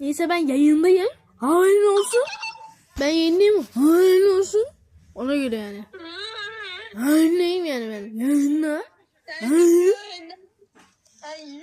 Neyse ben yayındayım. Haberin olsun. Ben yayındayım. Haberin olsun. Ona göre yani. Yayındayım yani ben. Yayında. Yayında. Ay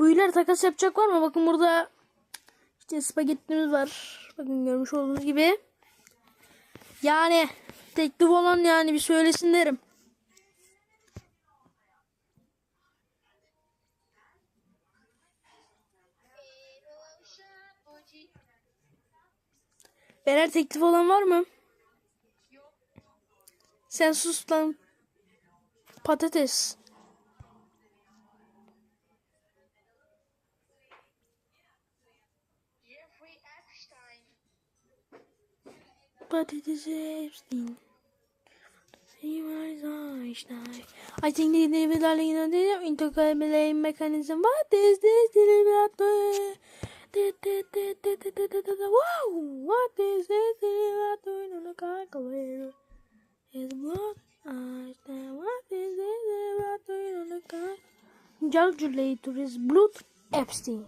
Bu takas yapacak var mı? Bakın burada işte spagettimiz var. Bakın görmüş olduğunuz gibi. Yani teklif olan yani bir söylesin derim. Beyler teklif olan var mı? Sen sus lan. Patates. Patates Epstein. I think they live with darling in the intercalculate mechanism. What is this? Delivery. Wow! What is this? Delivery on the calculator. Is what Einstein. What is this? Delivery on the calculator. Calculator is blood Epstein.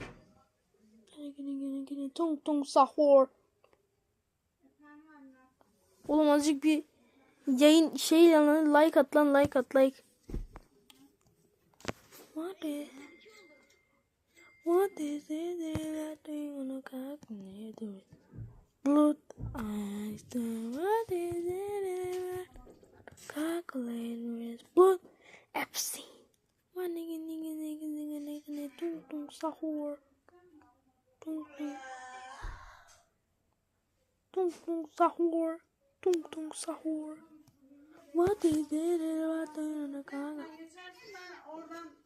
Tung tung sahur. Oğlum azıcık bir yayın şey lan like at lan like at like. What is What is it that you wanna calculate? Blood eyes. What is it that calculate with blood Epstein? One nigga nigga nigga nigga nigga nigga tung tung sahur. Tung tung. Tung tung sahur. Tung tung sahur.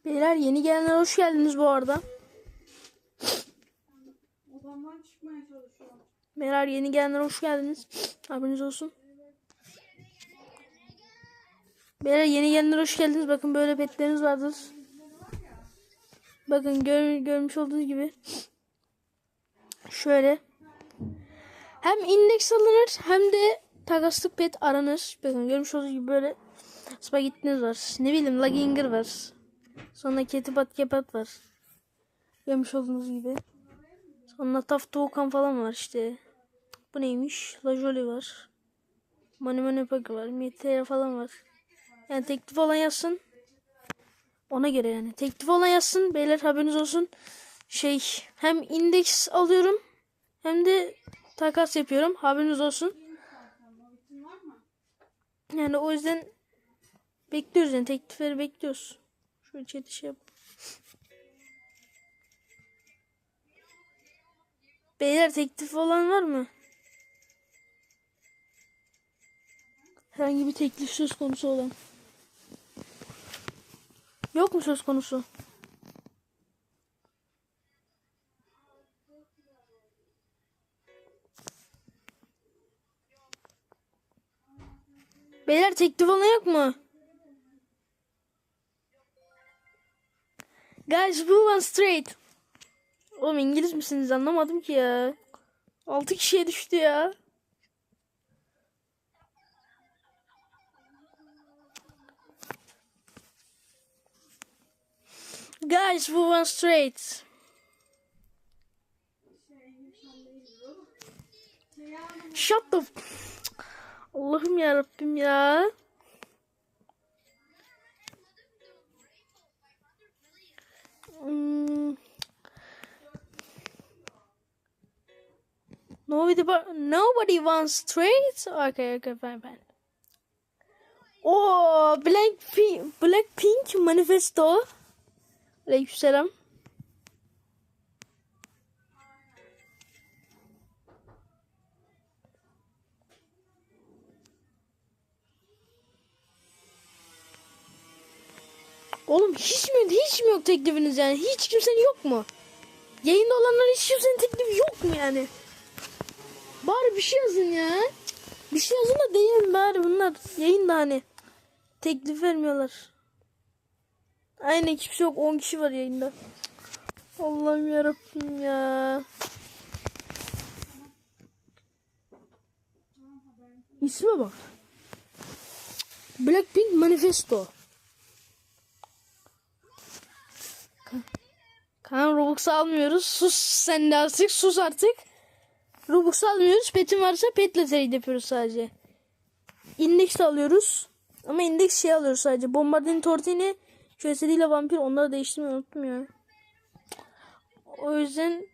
Beyler yeni gelenler hoş geldiniz bu arada. Beyler yeni gelenler hoş geldiniz. Haberiniz olsun. Beyler yeni gelenler hoş geldiniz. Bakın böyle petleriniz vardır. Bakın gör, görmüş olduğunuz gibi. Şöyle. Hem indeks alınır hem de takaslık pet aranır. Bakın görmüş olduğunuz gibi böyle spagettiniz var. Ne bileyim Laginger var. Sonra Ketipat Kepat var. Görmüş olduğunuz gibi. Sonra Taf Doğukan falan var işte. Bu neymiş? Lajoli var. Mani Mani Paki var. Mitera falan var. Yani teklif olan yazsın. Ona göre yani. Teklif olan yazsın. Beyler haberiniz olsun. Şey hem indeks alıyorum hem de takas yapıyorum. Haberiniz olsun. Yani o yüzden bekliyoruz yani teklifleri bekliyoruz. Şöyle chat'i şey yap. Beyler teklif olan var mı? Herhangi bir teklif söz konusu olan. Yok mu söz konusu? Beyler teklif olan yok mu? Guys, move on straight. Oğlum İngiliz misiniz anlamadım ki ya. 6 kişiye düştü ya. Guys, move on straight. Shut the... Allah'ım ya Rabbim ya. Nobody, nobody wants trades. Okay, okay, fine, fine. Oh, Oo, Blackpink, Blackpink manifesto. Aleykümselam. Oğlum hiç mi hiç mi yok teklifiniz yani? Hiç kimsenin yok mu? Yayında olanların hiç kimsenin teklifi yok mu yani? Bari bir şey yazın ya. Bir şey yazın da değil bari bunlar. Yayında hani. Teklif vermiyorlar. Aynen kimse yok. 10 kişi var yayında. Allah'ım yarabbim ya. İsme bak. Blackpink Manifesto. Kaan Robux almıyoruz. Sus sen de artık. Sus artık. Robux almıyoruz. Petin varsa petle trade yapıyoruz sadece. Index alıyoruz. Ama index şey alıyoruz sadece. Bombardini Tortini, QSD ile Vampir onları değiştirmeyi unuttum ya. O yüzden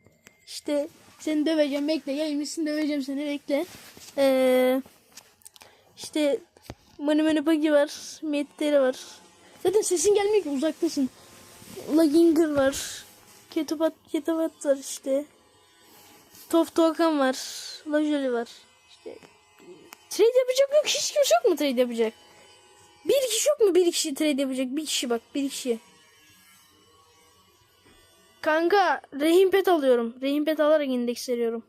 işte seni döveceğim bekle. Yayınlısın döveceğim seni bekle. Ee, işte Money Money Buggy var. Medtere var. Zaten sesin gelmiyor ki uzaktasın. Laginger var. Ketubat, Ketubat var işte. Tof Tokan var. Lajoli var. İşte trade yapacak yok. Hiç kimse yok mu trade yapacak? Bir kişi yok mu? Bir kişi trade yapacak. Bir kişi bak. Bir kişi. Kanka rehin pet alıyorum. Rehin pet alarak indeks veriyorum.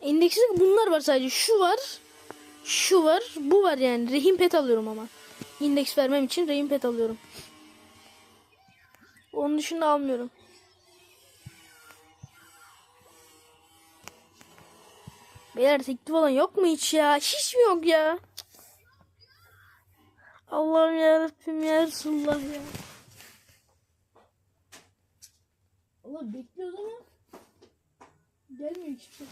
İndeksi bunlar var sadece. Şu var. Şu var. Bu var yani. Rehin pet alıyorum ama. İndeks vermem için rehin pet alıyorum. Onun dışında almıyorum. Beyler teklif olan yok mu hiç ya? Hiç mi yok ya? Allah'ım yarabbim ya Resulullah ya. Allah bekliyoruz ama gelmiyor kimse.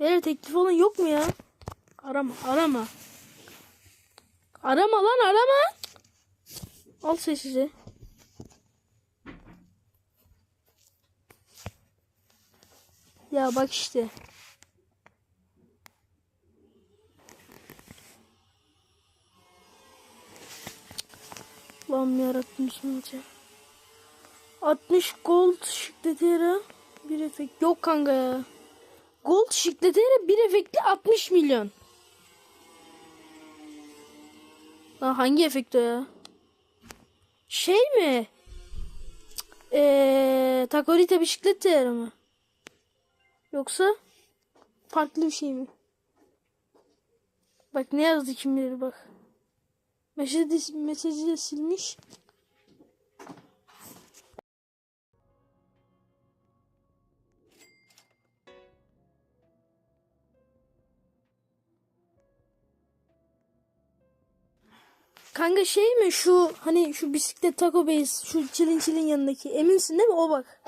Beyler teklif olan yok mu ya? Arama arama. Arama lan arama. Al sessize. Ya bak işte. Lan yarabbim şimdi. 60 gold şıkletera bir efekt. Yok kanka ya. Gold şıkletera bir efektli 60 milyon. Lan hangi efekt o ya? Şey mi? Eee Takorita bisiklet mı? Yoksa farklı bir şey mi? Bak ne yazdı kim bilir bak. Mesajı, mesajı silmiş. Kanka şey mi şu hani şu bisiklet Taco Base şu çilin çilin yanındaki eminsin değil mi o bak.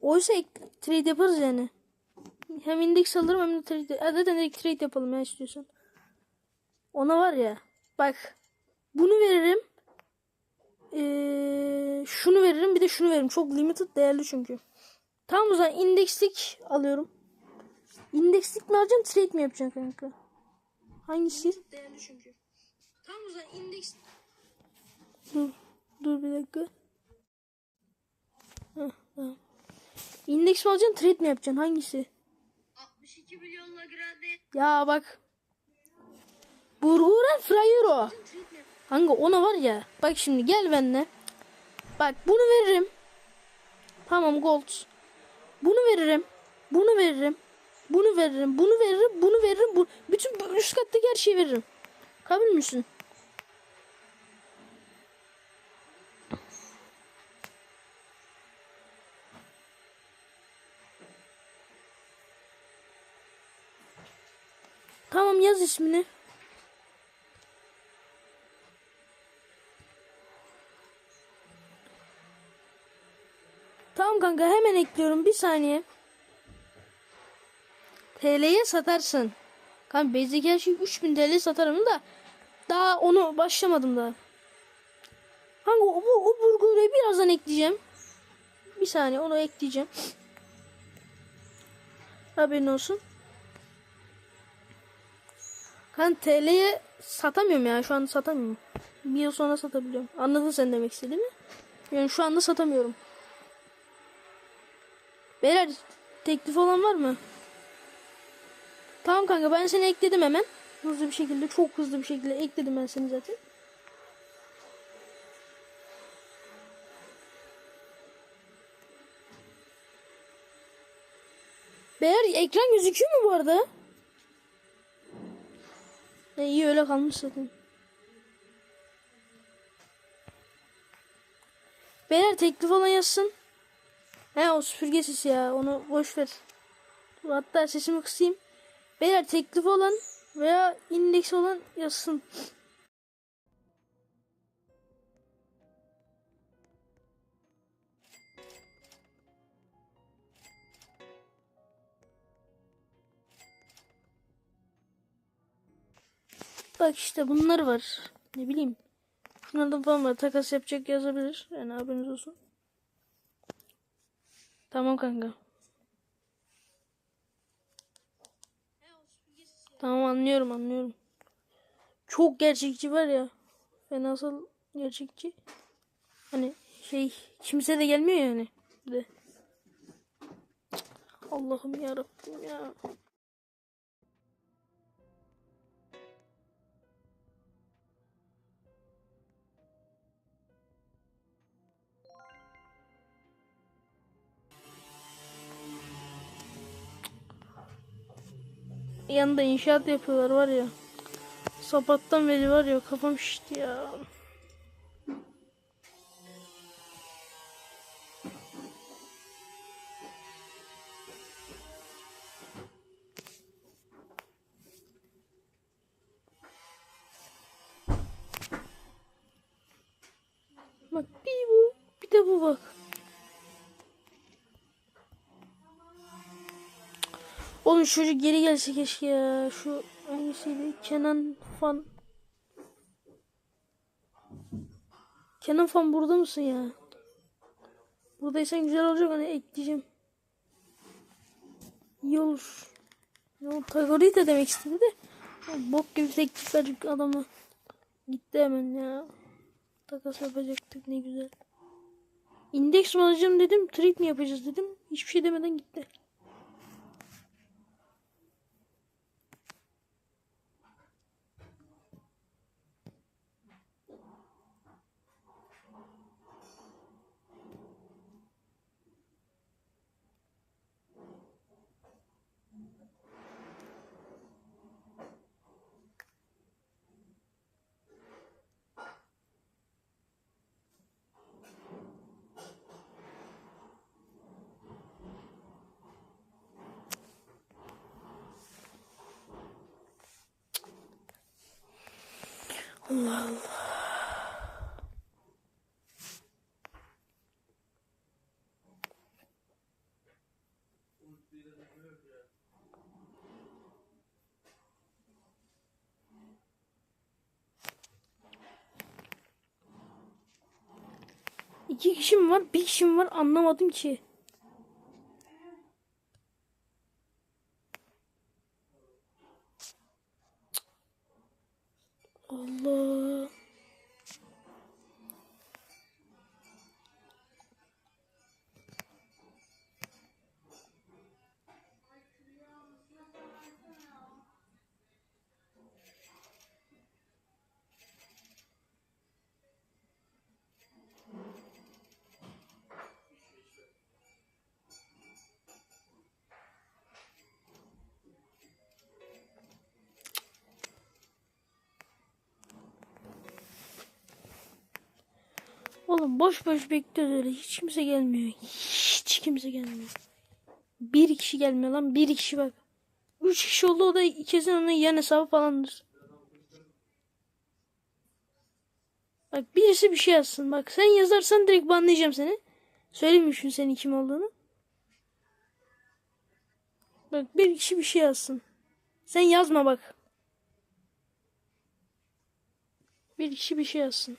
Oysa trade yaparız yani. Hem indeks alırım hem de trade. Ha, zaten direkt trade yapalım ya istiyorsan. Ona var ya. Bak. Bunu veririm. Ee, şunu veririm bir de şunu veririm. Çok limited değerli çünkü. Tamam o zaman indekslik alıyorum. İndekslik mi alacaksın trade mi yapacaksın kanka? Hangisi? Değerli çünkü. Tamam o zaman indeks... Dur, dur bir dakika. Heh, tamam. İndeks mi alacaksın trade mi yapacaksın? Hangisi? 62 milyonla grande. Ya bak. Burguran Frayero. Kanka ona var ya. Bak şimdi gel benimle. Bak bunu veririm. Tamam gold. Bunu veririm. Bunu veririm. Bunu veririm. Bunu veririm. Bunu veririm. Bu, bütün üst kattaki her şeyi veririm. Kabul müsün? Tamam yaz ismini. Tamam kanka hemen ekliyorum bir saniye. TL'ye satarsın. Kanka basic her şey 3000 TL satarım da daha onu başlamadım daha. Kanka o, bu- o burgeri birazdan ekleyeceğim. Bir saniye onu ekleyeceğim. Haberin olsun. Kanka TL'ye satamıyorum ya. Şu anda satamıyorum. Bir yıl sonra satabiliyorum. Anladın sen demek istediğimi? Yani şu anda satamıyorum. Beyler teklif olan var mı? Tamam kanka ben seni ekledim hemen. Hızlı bir şekilde çok hızlı bir şekilde ekledim ben seni zaten. Beyler ekran gözüküyor mu bu arada? Ne iyi öyle kalmış zaten. Beyler teklif olan yazsın. He o süpürge sesi ya onu boş ver. Hatta sesimi kısayım. Beyler teklif olan veya indeks olan yazsın. Bak işte bunlar var. Ne bileyim. Şunlardan falan var. Takas yapacak yazabilir. Yani haberiniz olsun. Tamam kanka. Tamam anlıyorum anlıyorum. Çok gerçekçi var ya. Fenasal gerçekçi. Hani şey kimse de gelmiyor yani. De. Allah'ım ya Rabbim ya. Yanında inşaat yapıyorlar var ya. Sapattan beri var ya kafam şişti ya. Bak bir bu bir de bu bak. Oğlum çocuk geri gelse keşke ya. Şu hangisiydi? Kenan Fan. Kenan Fan burada mısın ya? Buradaysan güzel olacak hani ekleyeceğim. İyi olur. Ya, Tagorita demek istedi de. Bok gibi teklif verecek adama. Gitti hemen ya. Takas yapacaktık ne güzel. İndeks mi alacağım dedim. Trade mi yapacağız dedim. Hiçbir şey demeden gitti. Allah Allah. İki kişi mi var? Bir kişi mi var? Anlamadım ki. Oğlum boş boş bekliyoruz öyle. Hiç kimse gelmiyor. Hiç kimse gelmiyor. Bir kişi gelmiyor lan. Bir kişi bak. Üç kişi oldu o da kesin onun yan hesabı falandır. Bak birisi bir şey yazsın. Bak sen yazarsan direkt banlayacağım seni. Söyleyeyim şunu senin kim olduğunu. Bak bir kişi bir şey yazsın. Sen yazma bak. Bir kişi bir şey yazsın.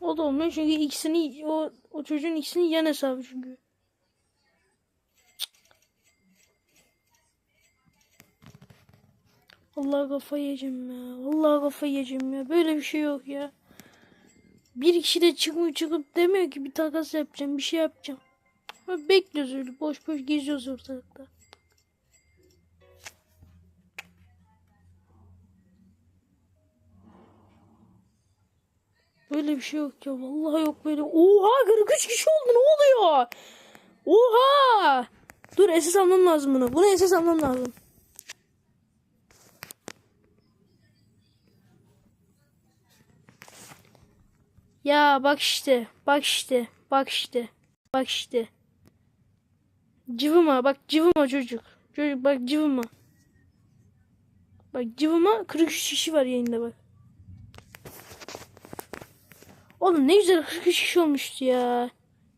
O da olmuyor çünkü ikisini o, o çocuğun ikisinin yan hesabı çünkü. Allah kafayı yiyeceğim ya. Allah kafayı yiyeceğim ya. Böyle bir şey yok ya. Bir kişi de çıkmıyor çıkıp demiyor ki bir takas yapacağım, bir şey yapacağım. Bekliyoruz öyle boş boş geziyoruz ortalıkta. Böyle bir şey yok ya. Vallahi yok böyle. Oha 43 kişi oldu. Ne oluyor? Oha! Dur SS almam lazım bunu. Bunu SS almam lazım. Ya bak işte. Bak işte. Bak işte. Bak işte. Cıvıma. Bak cıvıma çocuk. Çocuk bak cıvıma. Bak cıvıma 43 kişi var yayında bak. Oğlum ne güzel 43 kişi olmuştu ya.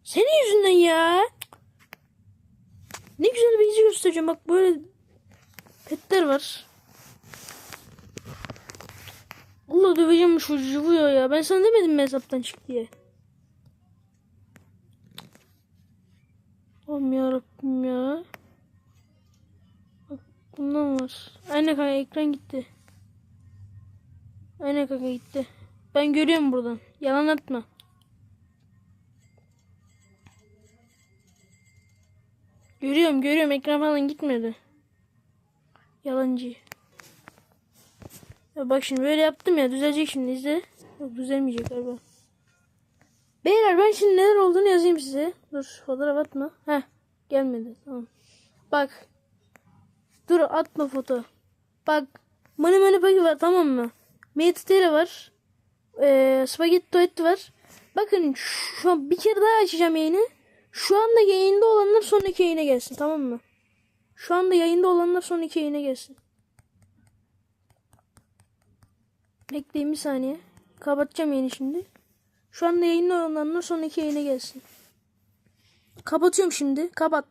Senin yüzünden ya. Ne güzel bir yüzü göstereceğim. Bak böyle petler var. Allah döveceğim bu çocuğu ya. Ben sana demedim mi hesaptan çık diye. Oğlum yarabbim ya. Bak bundan var. Aynen kanka ekran gitti. Aynen kanka gitti. Ben görüyorum buradan. Yalan atma. Görüyorum görüyorum ekran falan gitmedi. Yalancı. Ya bak şimdi böyle yaptım ya düzelecek şimdi izle. Yok düzelmeyecek galiba. Beyler ben şimdi neler olduğunu yazayım size. Dur fotoğraf atma. Heh gelmedi tamam. Bak. Dur atma foto. Bak. Money Money Paki var tamam mı? Meditaire var. Ee, Spaghetti Tuvalet var. Bakın şu an bir kere daha açacağım yayını. Şu anda yayında olanlar sonraki yayına gelsin tamam mı? Şu anda yayında olanlar sonraki yayına gelsin. Bekleyin bir saniye. Kapatacağım yayını şimdi. Şu anda yayında olanlar sonraki yayına gelsin. Kapatıyorum şimdi. Kapattım.